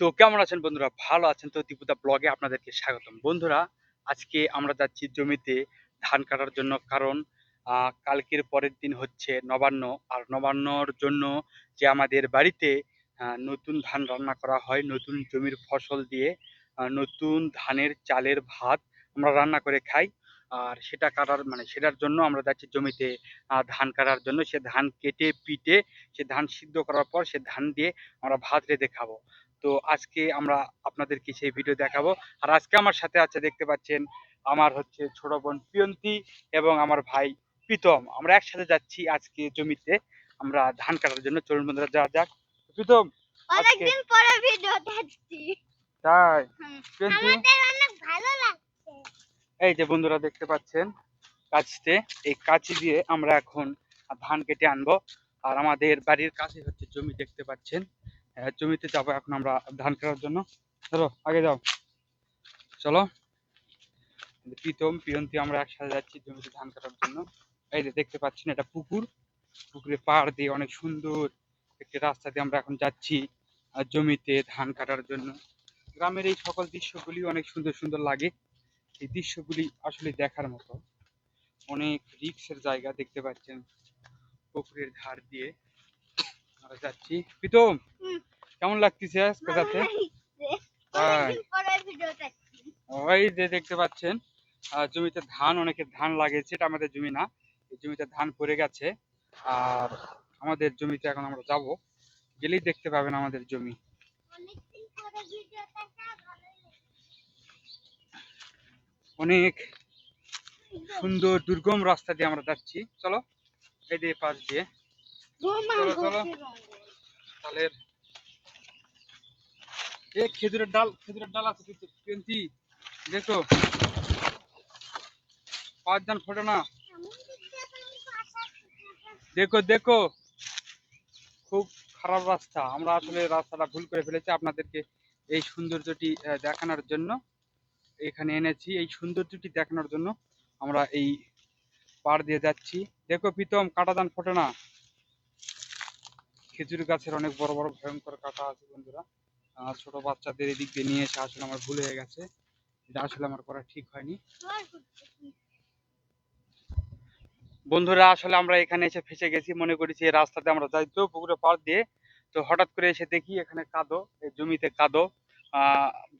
তো কেমন আছেন বন্ধুরা? ভালো আছেন তো? দীপুদা ব্লগে আপনাদেরকে স্বাগতম। বন্ধুরা, আজকে আমরা যাচ্ছি জমিতে ধান কাটার জন্য কারণ কালকের পরের দিন হচ্ছে নবান্ন। আর নবান্নর জন্য যে আমাদের বাড়িতে নতুন ধান রান্না করা হয়, নতুন জমির ফসল দিয়ে নতুন ধানের চালের ভাত আমরা রান্না করে খাই। আর সেটা কাটার মানে সেটার জন্য আমরা যাচ্ছি জমিতে ধান কাটার জন্য। সে ধান কেটে, পিটে, সে ধান সিদ্ধ করার পর সে ধান দিয়ে আমরা ভাত রেঁধে খাব। তো আজকে আমরা আপনাদেরকে সেই ভিডিও দেখাবো। আর আজকে আমার সাথে আছে দেখতে পাচ্ছেন আমার হচ্ছে ছোট বোন প্রিয়ন্তী এবং আমার ভাই প্রীতম। আমরা একসাথে যাচ্ছি আজকে জমিতে। আমরা ধান কাটার জন্য। চলুন বন্ধুরা যাওয়া যাক। প্রীতম অনেকদিন পরে ভিডিও দেখছি। তাই? আমাদের অনেক ভালো লাগছে। এই যে বন্ধুরা দেখতে পাচ্ছেন কাঁচিতে। এই কাঁচি দিয়ে আমরা এখন ধান কেটে আনব। আর আমাদের বাড়ির কাছে হচ্ছে জমি দেখতে পাচ্ছেন। জমিতে যাব এখন আমরা ধান কাটার জন্য। চলো, আগে যাও। চলো। প্রীতম, প্রিয়ন্তী, আমরা একসাথে যাচ্ছি জমিতে ধান কাটার জন্য। এই যে দেখতে পাচ্ছেন, এটা পুকুর। পুকুরে পাড় দিয়ে অনেক সুন্দর একটি রাস্তা দিয়ে আমরা এখন যাচ্ছি জমিতে ধান কাটার জন্য। গ্রামের এই সকল দৃশ্যগুলি অনেক সুন্দর সুন্দর লাগে। এই দৃশ্যগুলি আসলে দেখার মতো। অনেক রিক্সের জায়গা দেখতে পাচ্ছেন। পুকুরের ধার দিয়ে। আমরা যাচ্ছি প্রীতম কেমন লাগতেছে দেখছি। ওই যে দেখতে পাচ্ছেন জমিতে ধান অনেকের ধান লাগিয়েছে এটা আমাদের জমি না। এই জমিতে ধান পড়ে গেছে। আর আমাদের জমিতে এখন আমরা যাব। গেলেই দেখতে পাবেন আমাদের জমি। অনেক সুন্দর। দুর্গম রাস্তা দিয়ে আমরা যাচ্ছি। চলো এই দিয়ে পাশ দিয়ে। বোমা চলো, চলো। ঘুরছে রঙে। তালের। এ খেজুরের ডাল খেজুরের ডাল আছে পেন্তি। দেখো। ফোটে না। দেখো দেখো। খুব খারাপ রাস্তা। আমরা আসলে রাস্তাটা ভুল করে ফেলেছি আপনাদেরকে এই সৌন্দর্যটি দেখানোর জন্য। এখানে এনেছি। এই সৌন্দর্যটি দেখানোর জন্য আমরা এই পাড় দিয়ে যাচ্ছি। দেখো প্রীতম কাটা ধান ফোটে না। খেজুর গাছের অনেক বড় বড় ভয়ঙ্কর কাটা আছে বন্ধুরা। ছোট বাচ্চাদের এদিক দিয়ে নিয়ে এসে আসলে আমার ভুল হয়ে গেছে। এটা আসলে আমার করা ঠিক হয়নি। বন্ধুরা, আসলে আমরা এখানে এসে ফেসে গেছি। মনে করেছি এই রাস্তাতে আমরা যাই। তো পুকুরে পাড় দিয়ে তো হঠাৎ করে এসে দেখি এখানে কাদো, এই জমিতে কাদো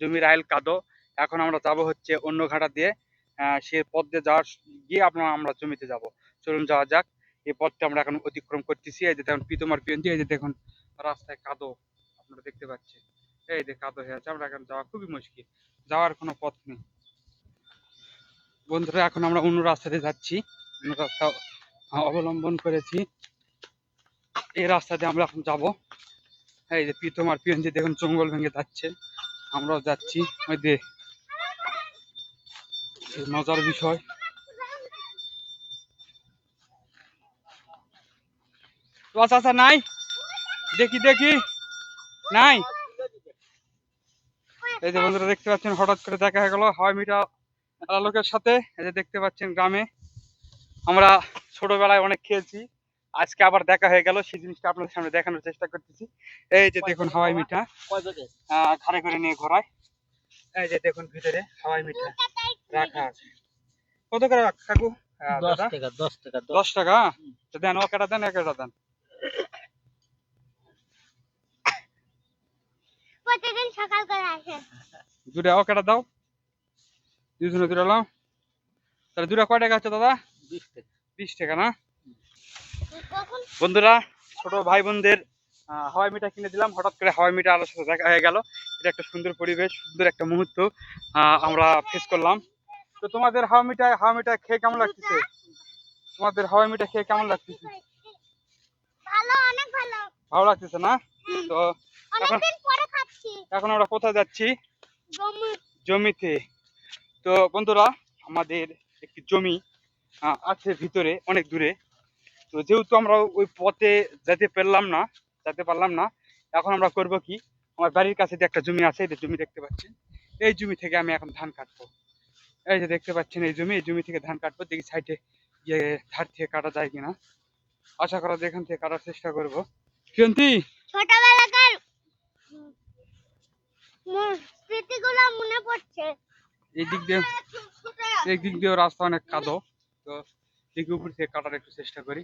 জমির আইল কাদো। এখন আমরা যাব হচ্ছে অন্য ঘাটা দিয়ে। সে পথ দিয়ে যাওয়ার, গিয়ে আপনার আমরা জমিতে যাব। চলুন যাওয়া যাক। এই পথটা আমরা এখন অতিক্রম করতেছি। এই যে দেখুন প্রীতমার পিয়ন্তি এই যে দেখুন, রাস্তায় কাদো, আপনারা দেখতে পাচ্ছেন। এই যে কাদো হয়ে আছে, আমরা এখন যাওয়া খুবই মুশকিল। যাওয়ার কোনো পথ নেই। বন্ধুরা, এখন আমরা অন্য রাস্তাতে যাচ্ছি। অন্য রাস্তা অবলম্বন করেছি। এই রাস্তাতে আমরা এখন যাব। এই যে প্রীতম আর পিয়ন্তি দেখুন, জঙ্গল ভেঙে যাচ্ছে। আমরাও যাচ্ছি। ওই যে মজার বিষয়। তো আচ্ছা আচ্ছা নাই? দেখি দেখি। নাই? এই যে বন্ধুরা দেখতে পাচ্ছেন হঠাৎ করে দেখা হয়ে গেল। হাওয়াই মিটা লোকের সাথে। এই যে দেখতে পাচ্ছেন গ্রামে। আমরা ছোটবেলায় অনেক খেয়েছি আজকে আবার দেখা হয়ে গেল। সেই জিনিসটা আপনাদের সামনে দেখানোর চেষ্টা করতেছি। এই যে দেখুন হাওয়াই মিঠা। ঘরে করে নিয়ে ঘোরায়। এই যে দেখুন ভিতরে হাওয়াই মিঠা রাখা আছে। কত করে রাখ- কাকু? দশ টাকা দশ টাকা দশ। টাকা? দেন ও কেটা দেন এক কেটা দেন। প্রতিদিন সকাল করে আসে। দুটা ও কেটা দাও দুজনে দুটা লাও তাহলে দুটা কয় টাকা আছে দাদা? বিশ টাকা। বিশ টাকা না? বন্ধুরা ছোট ভাই বোনদের হাওয়াই মিঠা কিনে দিলাম। হঠাৎ করে হাওয়াই মিঠা আলোর সাথে দেখা হয়ে গেল। এটা একটা সুন্দর পরিবেশ সুন্দর একটা মুহূর্ত আহ, আমরা ফেস করলাম। তো তোমাদের হাওয়া মিঠা হাওয়া মিঠা খেয়ে কেমন লাগতেছে? তোমাদের হাওয়াই মিঠা খেয়ে কেমন লাগতেছে? ভালো অনেক ভালো। ভালো লাগতেছে না? তো এখন অনেকদিন পরে খাচ্ছি। এখন আমরা কোথায় যাচ্ছি? জমিতে। তো বন্ধুরা আমাদের একটি জমি আছে ভিতরে অনেক দূরে। তো যেহেতু আমরা ওই পথে যেতে পারলাম না যেতে পারলাম না এখন আমরা করব কি? আমার বাড়ির কাছে যে একটা জমি আছে এই জমি দেখতে পাচ্ছেন। এই জমি থেকে আমি এখন ধান কাটবো। এই যে দেখতে পাচ্ছেন এই জমি এই জমি থেকে ধান কাটবো। দেখি সাইডে ইয়ে ধার থেকে কাটা যায় কিনা। আশা করা যায় এখান থেকে কাটার চেষ্টা করব। কিয়ন্তি ছোটবেলাকার করছে এই দিক দিয়ে এই দিক দিয়ে রাস্তা অনেক কাদো। তো দিকে উপর থেকে কাটার একটু চেষ্টা করি।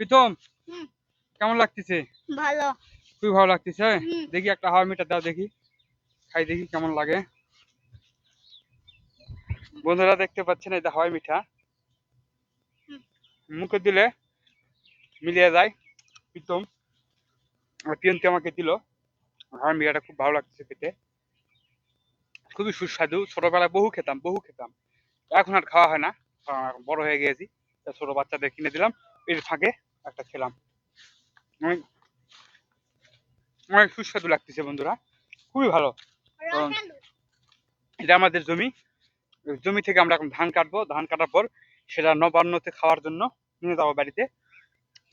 প্রীতম হুম। কেমন লাগতেছে? ভালো। খুবই ভালো লাগতেছে দেখি একটা হাওয়া মিটার দাও দেখি। খাই দেখি কেমন লাগে। বন্ধুরা দেখতে পাচ্ছেন এটা হাওয়াই মিঠা। মুখে দিলে মিলিয়ে যায়। প্রীতম আর আমাকে দিল। হাওয়াই মিঠাটা খুব ভালো লাগতেছে খেতে। খুবই সুস্বাদু। ছোটবেলায় বহু খেতাম বহু খেতাম। এখন আর খাওয়া হয় না। কারণ বড় হয়ে তা ছোট বাচ্চাদের কিনে দিলাম। এর ফাঁকে একটা খেলাম। অনেক সুস্বাদু লাগতেছে বন্ধুরা। খুবই ভালো। এটা আমাদের জমি। জমি থেকে আমরা এখন ধান কাটবো। ধান কাটার পর সেটা নবান্নতে খাওয়ার জন্য নিয়ে যাব বাড়িতে।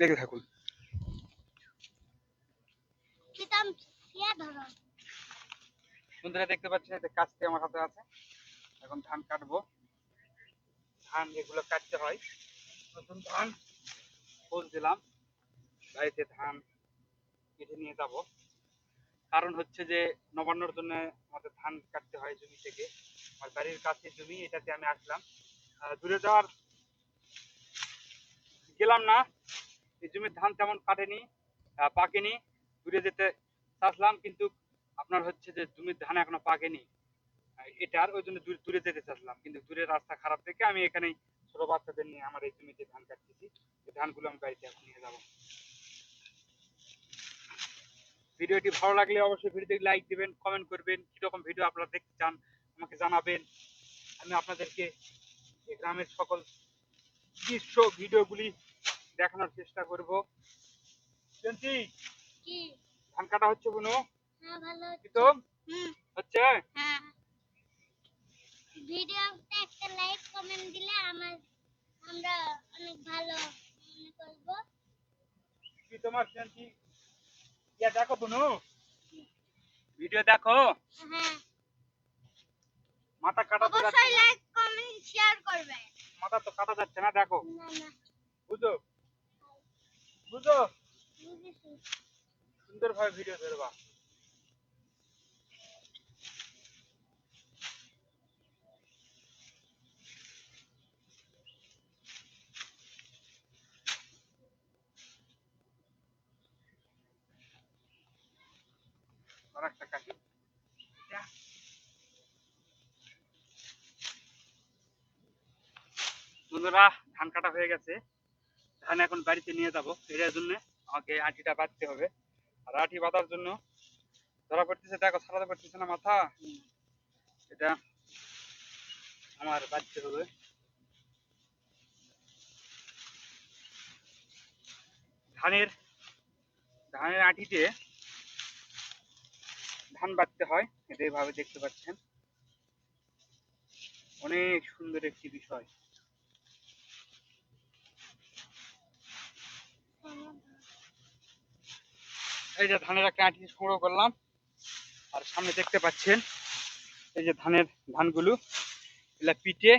দেখে থাকুন। বন্ধুরা দেখতে পাচ্ছেন এটা কাজটি আমার হাতে আছে। এখন ধান কাটবো। ধান এগুলো কাটতে হয় নতুন ধান পোজ দিলাম। বাড়িতে ধান কেটে নিয়ে যাব। কারণ হচ্ছে যে নবান্নর জন্য আমাদের ধান কাটতে হয় জমি থেকে। আমার বাড়ির কাছে জমি এটাতে আমি আসলাম। দূরে যাওয়ার গেলাম না। এই জমির ধান তেমন কাটেনি পাকেনি। দূরে যেতে চাচ্লাম কিন্তু আপনার হচ্ছে যে জমির ধান এখনও পাকেনি। এটার ওই জন্য দূর- যেতে চাচ্লাম কিন্তু দূরে রাস্তা খারাপ থেকে আমি এখানে ছোট বাচ্চাদের নিয়ে আমার এই জমিতে ধান কাটতেছি। এই ধানগুলো আমি বাড়িতে এখন নিয়ে যাব। ভিডিওটি ভালো লাগলে অবশ্যই ভিডিওটি লাইক দিবেন কমেন্ট করবেন, কীরকম ভিডিও আপনারা দেখতে চান আমাকে জানাবেন। আমি আপনাদেরকে গ্রামের সকল দৃশ্য, ভিডিওগুলি দেখানোর চেষ্টা করব। জয়ন্তী কি? ধান কাটা হচ্ছে কোনো হ্যাঁ ভালো তো? হুম। হচ্ছে? হ্যাঁ ভিডিওতে একটা লাইক কমেন্ট দিলে আমার আমরা অনেক ভালো মনে করব। কি তোমার জয়ন্তী? ইয়া দেখো কোনো ভিডিও দেখো? হ্যাঁ। মাথা কাটা অবশ্যই লাইক কমেন্ট শেয়ার করবে। মাথা তো কাটা যাচ্ছে না দেখো। না না। বুঝো বুঝো? বুঝেছি সুন্দরভাবে ভিডিও ধরবা। আর একটা কাটি। বন্ধুরা ধান কাটা হয়ে গেছে। ধান এখন বাড়িতে নিয়ে যাব। এটার জন্য আমাকে আটিটা বাঁধতে হবে। আর আটি বাঁধার জন্য ধরা পড়তেছে, দেখো, ছাড়াতে পারতেছে না মাথা। এটা আমার বাঁধতে হবে। ধানের ধানের আটিতে ধান বাঁধতে হয়। এটা এইভাবে দেখতে পাচ্ছেন। অনেক সুন্দর একটি বিষয়। এই যে ধানের একটা আঁটি সংগ্রহ করলাম। আর সামনে দেখতে পাচ্ছেন এই যে ধানের ধানগুলো এগুলা পিটে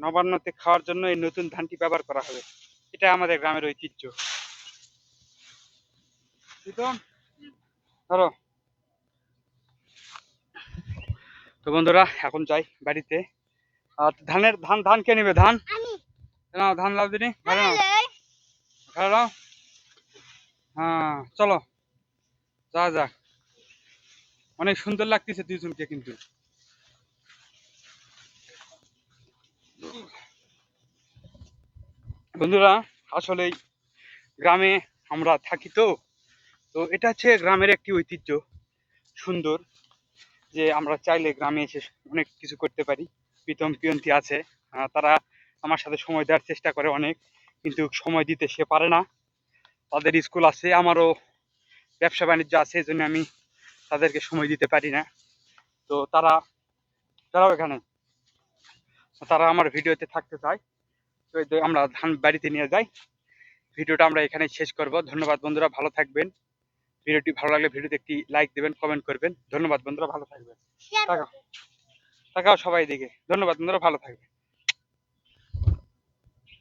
নবান্নতে খাওয়ার জন্য এই নতুন ধানটি ব্যবহার করা হবে। এটা আমাদের গ্রামের ঐতিহ্য। ধরো। তো বন্ধুরা এখন যাই বাড়িতে। আর ধানের ধান ধান কে নেবে? ধান? ধান লাভ দিনি। নাও। ঘরে হ্যাঁ চলো। যা যাক অনেক সুন্দর লাগতেছে দুইজনকে কিন্তু। বন্ধুরা আসলে গ্রামে আমরা থাকি তো। তো এটা হচ্ছে গ্রামের একটি ঐতিহ্য, সুন্দর, যে আমরা চাইলে গ্রামে এসে অনেক কিছু করতে পারি। প্রীতম পিয়ন্তি আছে তারা আমার সাথে সময় দেওয়ার চেষ্টা করে অনেক। কিন্তু সময় দিতে সে পারে না। তাদের স্কুল আছে আমারও ব্যবসা বাণিজ্য আছে এই জন্য আমি তাদেরকে সময় দিতে পারি না। তো তারা তারাও এখানে। তারা আমার ভিডিওতে থাকতে চায়। তো এই আমরা ধান বাড়িতে নিয়ে যাই। ভিডিওটা আমরা এখানে শেষ করব। ধন্যবাদ বন্ধুরা ভালো থাকবেন। ভিডিওটি ভালো লাগলে ভিডিওতে একটি লাইক দেবেন কমেন্ট করবেন। ধন্যবাদ বন্ধুরা ভালো থাকবেন। টাকা টাকাও সবাই দিকে ধন্যবাদ বন্ধুরা ভালো থাকবেন।